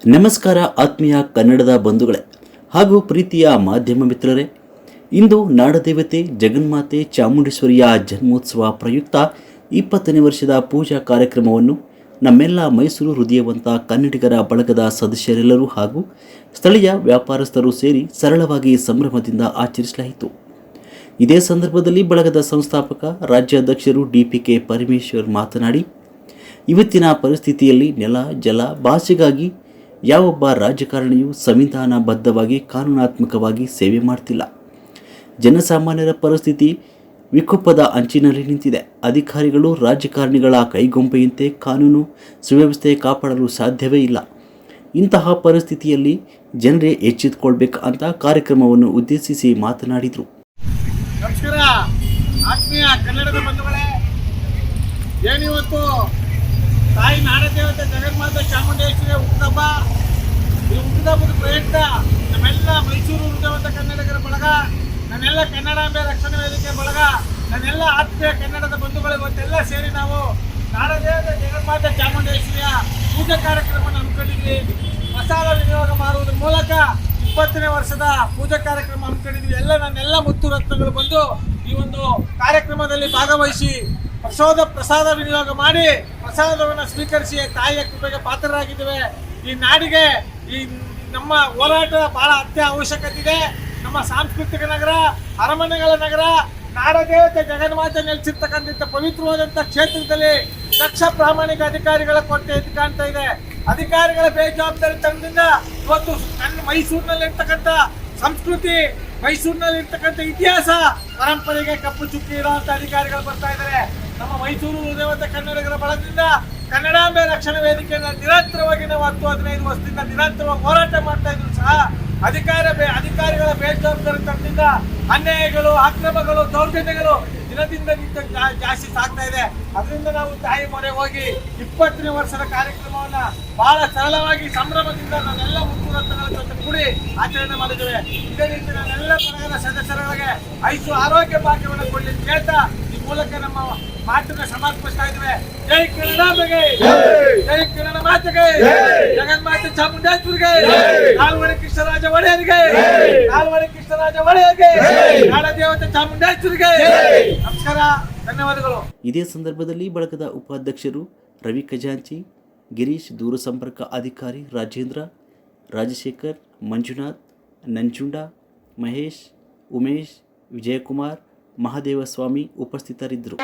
ನಮಸ್ಕಾರ ಆತ್ಮೀಯ ಕನ್ನಡದ ಬಂಧುಗಳೇ ಹಾಗೂ ಪ್ರೀತಿಯ ಮಾಧ್ಯಮ ಮಿತ್ರರೇ, ಇಂದು ನಾಡದೇವತೆ ಜಗನ್ಮಾತೆ ಚಾಮುಂಡೇಶ್ವರಿಯ ಜನ್ಮೋತ್ಸವ ಪ್ರಯುಕ್ತ ಇಪ್ಪತ್ತನೇ ವರ್ಷದ ಪೂಜಾ ಕಾರ್ಯಕ್ರಮವನ್ನು ನಮ್ಮೆಲ್ಲ ಮೈಸೂರು ಹೃದಯವಂತ ಕನ್ನಡಿಗರ ಬಳಗದ ಸದಸ್ಯರೆಲ್ಲರೂ ಹಾಗೂ ಸ್ಥಳೀಯ ವ್ಯಾಪಾರಸ್ಥರು ಸೇರಿ ಸರಳವಾಗಿ ಸಂಭ್ರಮದಿಂದ ಆಚರಿಸಲಾಯಿತು. ಇದೇ ಸಂದರ್ಭದಲ್ಲಿ ಬಳಗದ ಸಂಸ್ಥಾಪಕ, ರಾಜ್ಯಾಧ್ಯಕ್ಷರು ಡಿಪಿಕೆ ಪರಮೇಶ್ವರ್ ಮಾತನಾಡಿ, ಇವತ್ತಿನ ಪರಿಸ್ಥಿತಿಯಲ್ಲಿ ನೆಲ, ಜಲ ಭಾಷೆಗಾಗಿ ಯಾವೊಬ್ಬ ರಾಜಕಾರಣಿಯೂ ಸಂವಿಧಾನಬದ್ಧವಾಗಿ, ಕಾನೂನಾತ್ಮಕವಾಗಿ ಸೇವೆ ಮಾಡ್ತಿಲ್ಲ. ಜನಸಾಮಾನ್ಯರ ಪರಿಸ್ಥಿತಿ ವಿಕೋಪದ ಅಂಚಿನಲ್ಲಿ ನಿಂತಿದೆ. ಅಧಿಕಾರಿಗಳು ರಾಜಕಾರಣಿಗಳ ಕೈಗೊಂಬೆಯಂತೆ ಕಾನೂನು ಸುವ್ಯವಸ್ಥೆ ಕಾಪಾಡಲು ಸಾಧ್ಯವೇ ಇಲ್ಲ. ಇಂತಹ ಪರಿಸ್ಥಿತಿಯಲ್ಲಿ ಜನರೇ ಎಚ್ಚೆತ್ತುಕೊಳ್ಬೇಕು ಅಂತ ಕಾರ್ಯಕ್ರಮವನ್ನು ಉದ್ದೇಶಿಸಿ ಮಾತನಾಡಿದರು. ನಮಸ್ಕಾರ. ಆತ್ಮೀಯ ಕನ್ನಡದ ಬಂಧುಗಳೇ, ಏನಿವತ್ತು ತಾಯಿ ನಾಡದೇವತೆ ಜಗನ್ಮಾತೆ ಚಾಮುಂಡೇಶ್ವರಿ ಹುಟ್ಟುಹಬ್ಬ ಈ ಒಂದು ಪ್ರಯುಕ್ತ. ನಮ್ಮೆಲ್ಲ ಮೈಸೂರು ಉಳಿದವಂತ ಕನ್ನಡಿಗರ ಬಳಗ. ನನ್ನೆಲ್ಲ ಕನ್ನಡಾಂಬೆ ರಕ್ಷಣಾ ವೇದಿಕೆ ಬಳಗ. ನಾನೆಲ್ಲ ಆತ್ಮೀಯ ಕನ್ನಡದ ಬಂಧುಗಳು ಇವತ್ತೆಲ್ಲ ಸೇರಿ ನಾವು ನಾಡದೇವದ ಜಗನ್ಮಾತೆ ಚಾಮುಂಡೇಶ್ವರಿಯ ಪೂಜಾ ಕಾರ್ಯಕ್ರಮವನ್ನು ಹಮ್ಮಿಕೊಂಡಿದ್ವಿ. ಮಸಾಲ ವಿನಿಯೋಗ ಮಾಡುವುದರ ಮೂಲಕ ಇಪ್ಪತ್ತನೇ ವರ್ಷದ ಪೂಜಾ ಕಾರ್ಯಕ್ರಮ ಹಮ್ಮಿಕೊಂಡಿದ್ವಿ. ಎಲ್ಲ ನನ್ನೆಲ್ಲ ಮುತ್ತು ರತ್ನಗಳು ಬಂದು ಈ ಒಂದು ಕಾರ್ಯಕ್ರಮದಲ್ಲಿ ಭಾಗವಹಿಸಿ ಪ್ರಸಾದ ಪ್ರಸಾದ ವಿನಿಯೋಗ ಮಾಡಿ ಪ್ರಸಾದವನ್ನು ಸ್ವೀಕರಿಸಿ ತಾಯಿಯ ಕೃಪೆಗೆ ಪಾತ್ರರಾಗಿದ್ದೇವೆ. ಈ ನಾಡಿಗೆ ಈ ನಮ್ಮ ಹೋರಾಟ ಬಹಳ ಅತ್ಯ ಅವಶ್ಯಕತೆ ಇದೆ ನಮ್ಮ ಸಾಂಸ್ಕೃತಿಕ ನಗರ, ಅರಮನೆಗಳ ನಗರ, ನಾಡದೇವತೆ ಜಗನ್ಮಾತೆ ನೆಲೆಸಿರ್ತಕ್ಕಂಥ ಪವಿತ್ರವಾದಂಥ ಕ್ಷೇತ್ರದಲ್ಲಿ ದಕ್ಷ ಪ್ರಾಮಾಣಿಕ ಅಧಿಕಾರಿಗಳ ಕೊರತೆ ಎದ್ದು ಕಾಣ್ತಾ ಇದೆ. ಅಧಿಕಾರಿಗಳ ಬೇಜವಾಬ್ದಾರಿ ತಂದಿಂದ ಇವತ್ತು ನನ್ನ ಮೈಸೂರಿನಲ್ಲಿ ಇರ್ತಕ್ಕಂಥ ಸಂಸ್ಕೃತಿ, ಮೈಸೂರಿನಲ್ಲಿ ಇರ್ತಕ್ಕಂಥ ಇತಿಹಾಸ ಪರಂಪರೆಗೆ ಕಪ್ಪು ಚುಕ್ಕಿ ಇರುವಂಥ ಅಧಿಕಾರಿಗಳು ಬರ್ತಾ ಇದ್ದಾರೆ. ನಮ್ಮ ಮೈಸೂರು ಹೃದಯವಂತ ಕನ್ನಡಿಗರ ಬಳಗದಿಂದ ಕನ್ನಡಾಂಬೆ ರಕ್ಷಣಾ ವೇದಿಕೆಯನ್ನು ನಿರಂತರವಾಗಿ ನಾವು ಹತ್ತು ಹದಿನೈದು ವರ್ಷದಿಂದ ನಿರಂತರವಾಗಿ ಹೋರಾಟ ಮಾಡ್ತಾ ಇದ್ರು ಸಹ ಅಧಿಕಾರ ಅಧಿಕಾರಿಗಳ ಬೇಜವಾಬ್ದಾರಿ ತಂದಿದ್ದ ಅನ್ಯಾಯಗಳು, ಅಕ್ರಮಗಳು, ದೌರ್ಜನ್ಯಗಳು ದಿನದಿಂದ ಜಾಸ್ತಿ ಸಾಗ್ತಾ ಇದೆ. ಅದರಿಂದ ನಾವು ತಾಯಿ ಮೊರೆ ಹೋಗಿ ಇಪ್ಪತ್ತನೇ ವರ್ಷದ ಕಾರ್ಯಕ್ರಮವನ್ನ ಬಹಳ ಸರಳವಾಗಿ, ಸಂಭ್ರಮದಿಂದ ನಾವೆಲ್ಲ ಮುಖ್ಯಮಂತ್ರಿಗಳ ಜೊತೆ ಕೂಡಿ ಆಚರಣೆ ಮಾಡಿದ್ದೇವೆ. ಇದೇ ರೀತಿ ನಾನೆಲ್ಲ ಸದಸ್ಯರೊಳಗೆ ಐಸು ಆರೋಗ್ಯ ಭಾಗ್ಯವನ್ನು ಕೊಡಲಿ ಕೇಳ್ತಾ ಮೂಲಕ ನಮ್ಮ ಮಾತನ್ನ ಸಮರ್ಪಿಸ್ತಾ ಇದ್ವಿ ಜೈ ಕನ್ನಡಾಂಬೆಗೆ ಜೈ! ಕನ್ನಡ ಮಾತೆಗೆ. ಜಗನ್ಮಾತೆ ಚಾಮುಂಡೇಶ್ವರಿಗೆ. ನಾಲ್ವಡಿ ಕೃಷ್ಣರಾಜ ಒಡೆಯರಿಗೆ. ನಾಲ್ವಡಿ ಕೃಷ್ಣರಾಜ ಒಡೆಯರಿಗೆ. ನಾಡದೇವತೆ ಚಾಮುಂಡೇಶ್ವರಿಗೆ. ನಮಸ್ಕಾರ ಧನ್ಯವಾದಗಳು. ಇದೇ ಸಂದರ್ಭದಲ್ಲಿ ಬಳಗದ ಉಪಾಧ್ಯಕ್ಷರು ರವಿ ಖಜಾಂಚಿ ಗಿರೀಶ್ ದೂರ ಸಂಪರ್ಕ ಅಧಿಕಾರಿ ರಾಜೇಂದ್ರ ರಾಜಶೇಖರ್ ಮಂಜುನಾಥ್ ನಂಜುಂಡ ಮಹೇಶ್ ಉಮೇಶ್ ವಿಜಯಕುಮಾರ್ ಮಹಾದೇವಸ್ವಾಮಿ ಉಪಸ್ಥಿತರಿದ್ದರು.